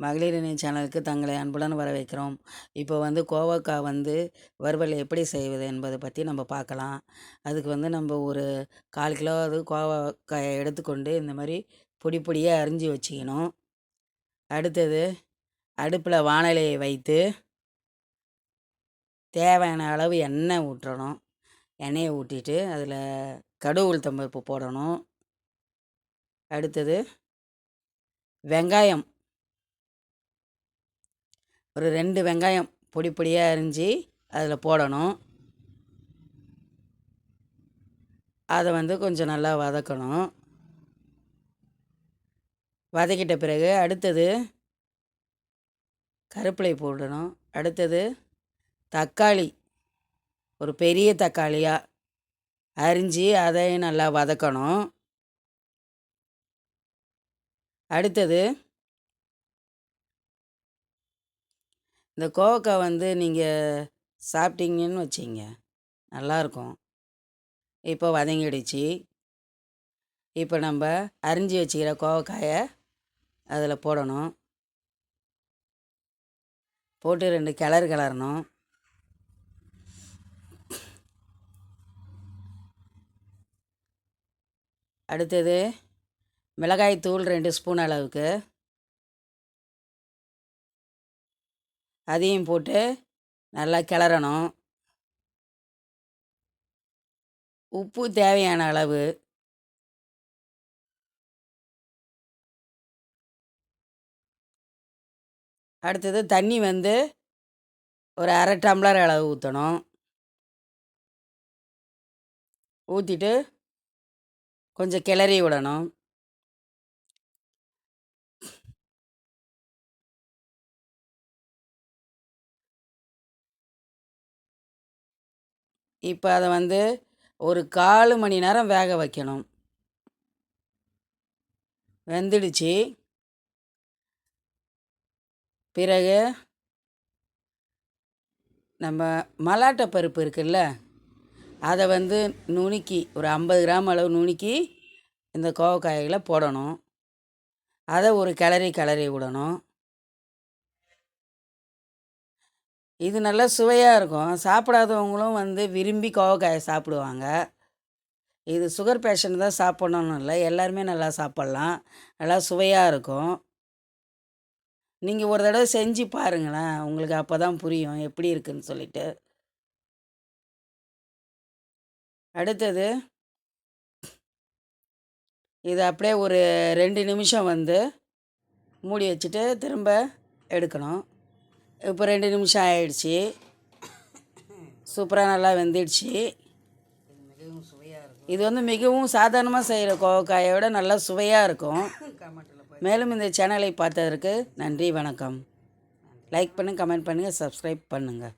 மகளிர் இணைய சேனலுக்கு தங்களை அன்புடன் வரவேற்கிறோம். இப்போ வந்து கோவக்காய் வந்து வறுவல் எப்படி செய்வது என்பதை பற்றி நம்ம பார்க்கலாம். அதுக்கு வந்து நம்ம ஒரு கால் கிலோ அது கோவக்காயை எடுத்துக்கொண்டு இந்த மாதிரி பொடி பொடியாக அரிஞ்சு வச்சுக்கணும். அடுத்தது அடுப்பில் வானிலையை வைத்து தேவையான அளவு எண்ணெய் ஊற்றணும். எண்ணெயை ஊற்றிட்டு அதில் கடுகு உளுத்தம்பருப்பு போடணும். அடுத்தது வெங்காயம் ஒரு ரெண்டு வெங்காயம் பொடி பொடியாக அரிஞ்சு அதில் போடணும். அதை வந்து கொஞ்சம் நல்லா வதக்கணும். வதக்கிட்ட பிறகு அடுத்தது கருப்பிலை போடணும். அடுத்தது தக்காளி ஒரு பெரிய தக்காளியாக அரிஞ்சு அதையும் நல்லா வதக்கணும். அடுத்தது இந்த கோவக்காய் வந்து நீங்கள் சாப்பிட்டீங்கன்னு வச்சிங்க நல்லாயிருக்கும் இப்போ வதங்கிடுச்சு. இப்போ நம்ம அரிஞ்சு வச்சுக்கிற கோவக்காயை அதில் போடணும். போட்டு ரெண்டு கிளறு கிளறணும். அடுத்தது மிளகாய் தூள் ரெண்டு ஸ்பூன் அளவுக்கு. அதையும் போட்டு நல்லா கிளறணும். உப்பு தேவையான அளவு. அடுத்தது தண்ணி வந்து ஒரு அரை டம்ளர் அளவு ஊற்றணும் ஊற்றிட்டு கொஞ்சம் கிளறி விடணும். இப்போ அதை வந்து ஒரு கால் மணி நேரம் வேக வைக்கணும். வெந்துடுச்சு. பிறகு நம்ம மலாட்டை பருப்பு இருக்குல்ல அதை வந்து நுணுக்கி ஒரு ஐம்பது கிராம் அளவு நுணுக்கி இந்த கோவக்காய்களை போடணும். அதை ஒரு கிளறி கிளறி விடணும். இது நல்லா சுவையாக இருக்கும். சாப்பிடாதவங்களும் வந்து விரும்பி கோவக்காயை சாப்பிடுவாங்க. இது சுகர் பேஷண்ட் தான் சாப்பிட்ணுன்னு இல்லை. எல்லாருமே நல்லா சாப்பிட்லாம். நல்லா சுவையாக இருக்கும். நீங்கள் ஒரு தடவை செஞ்சு பாருங்களேன். உங்களுக்கு அப்போ தான் புரியும் எப்படி இருக்குன்னு சொல்லிட்டு. அடுத்தது. இது அப்படியே ஒரு ரெண்டு நிமிஷம் வந்து மூடி வச்சுட்டு திரும்ப எடுக்கணும். இப்போ ரெண்டு நிமிஷம் ஆயிடுச்சு. சூப்பராக நல்லா வெந்துடுச்சு. சுவையாக இது வந்து மிகவும் சாதாரணமாக செய்கிற கோவக்காயை விட நல்லா சுவையாக இருக்கும். மேலும் இந்த சேனலை பார்த்ததற்கு நன்றி வணக்கம். லைக் பண்ணுங்கள் கமெண்ட் பண்ணுங்கள் சப்ஸ்கிரைப் பண்ணுங்கள்